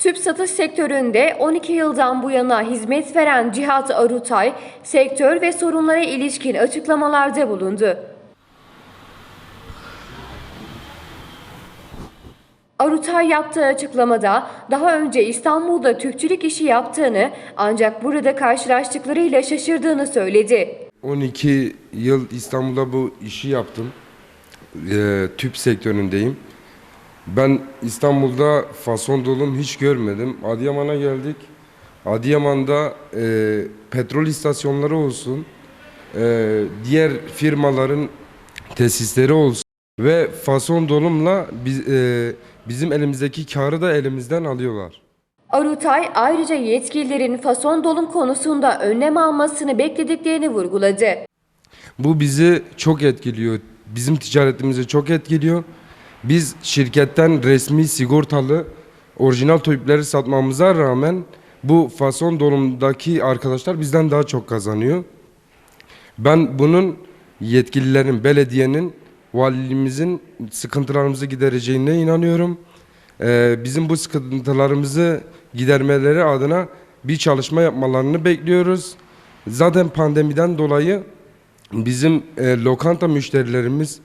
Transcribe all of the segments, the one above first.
Tüp satış sektöründe 12 yıldan bu yana hizmet veren Cihat Arutay, sektör ve sorunlara ilişkin açıklamalarda bulundu. Arutay yaptığı açıklamada daha önce İstanbul'da tüpçülük işi yaptığını ancak burada karşılaştıklarıyla şaşırdığını söyledi. 12 yıl İstanbul'da bu işi yaptım. Ee, tüp sektöründeyim. Ben İstanbul'da fason dolum hiç görmedim. Adıyaman'a geldik. Adıyaman'da e, petrol istasyonları olsun, e, diğer firmaların tesisleri olsun ve fason dolumla biz, e, bizim elimizdeki karı da elimizden alıyorlar. Arutay ayrıca yetkililerin fason dolum konusunda önlem almasını beklediklerini vurguladı. Bu bizi çok etkiliyor. Bizim ticaretimizi çok etkiliyor. Biz şirketten resmi sigortalı orijinal tüpleri satmamıza rağmen bu fason dolumdaki arkadaşlar bizden daha çok kazanıyor. Ben bunun yetkililerin, belediyenin, valimizin sıkıntılarımızı gidereceğine inanıyorum. Ee, bizim bu sıkıntılarımızı gidermeleri adına bir çalışma yapmalarını bekliyoruz. Zaten pandemiden dolayı bizim e, lokanta müşterilerimiz,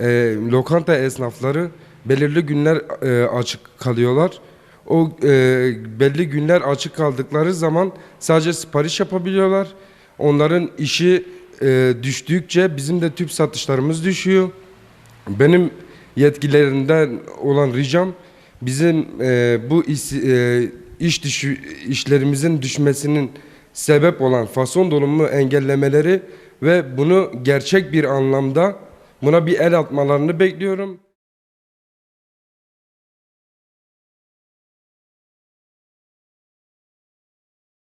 e, lokanta esnafları belirli günler e, açık kalıyorlar. O e, belli günler açık kaldıkları zaman sadece sipariş yapabiliyorlar. Onların işi e, düştükçe bizim de tüp satışlarımız düşüyor. Benim yetkililerinden olan ricam bizim e, bu iş, e, iş düşü, işlerimizin düşmesinin sebep olan fason dolumu engellemeleri ve bunu gerçek bir anlamda buna bir el atmalarını bekliyorum.